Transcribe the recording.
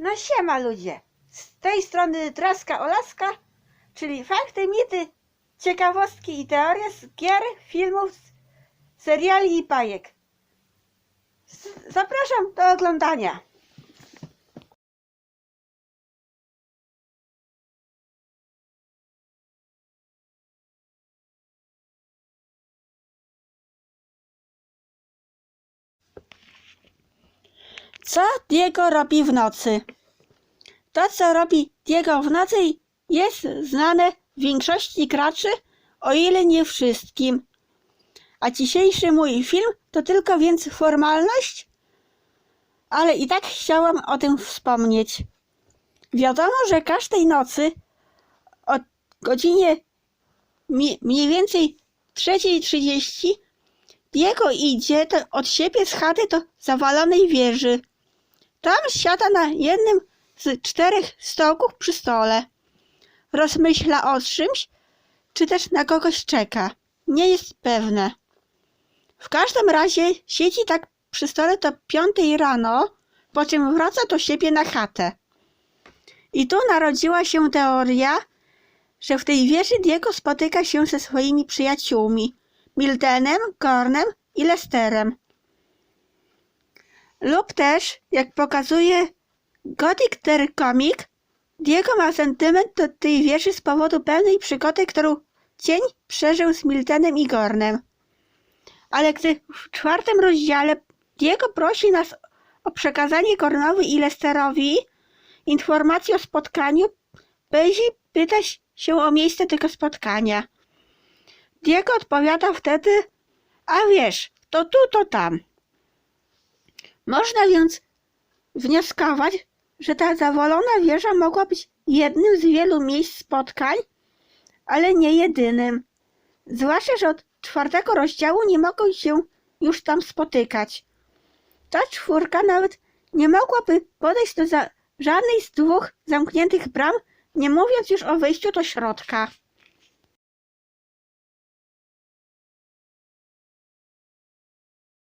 No siema ludzie, z tej strony Traska Olaska, czyli fakty, mity, ciekawostki i teorie z gier, filmów, seriali i bajek. Zapraszam do oglądania. Co Diego robi w nocy? To, co robi Diego w nocy, jest znane większości graczy, o ile nie wszystkim. A dzisiejszy mój film to tylko więc formalność, ale i tak chciałam o tym wspomnieć. Wiadomo, że każdej nocy o godzinie mniej więcej 3.30 Diego idzie od siebie z chaty do zawalonej wieży. Tam siada na jednym z czterech stołków przy stole. Rozmyśla o czymś, czy też na kogoś czeka. Nie jest pewne. W każdym razie siedzi tak przy stole do piątej rano, po czym wraca do siebie na chatę. I tu narodziła się teoria, że w tej wieży Diego spotyka się ze swoimi przyjaciółmi Miltenem, Gornem i Lesterem. Lub też, jak pokazuje Gothic the Comic, Diego ma sentyment do tej wieży z powodu pewnej przygody, którą cień przeżył z Miltenem i Gornem. Ale gdy w czwartym rozdziale Diego prosi nas o przekazanie Gornowi i Lesterowi informacji o spotkaniu, Bezi pyta się o miejsce tego spotkania. Diego odpowiada wtedy, a wiesz, to tu, to tam. Można więc wnioskować, że ta zawalona wieża mogła być jednym z wielu miejsc spotkań, ale nie jedynym. Zwłaszcza, że od czwartego rozdziału nie mogą się już tam spotykać. Ta czwórka nawet nie mogłaby podejść do żadnej z dwóch zamkniętych bram, nie mówiąc już o wejściu do środka.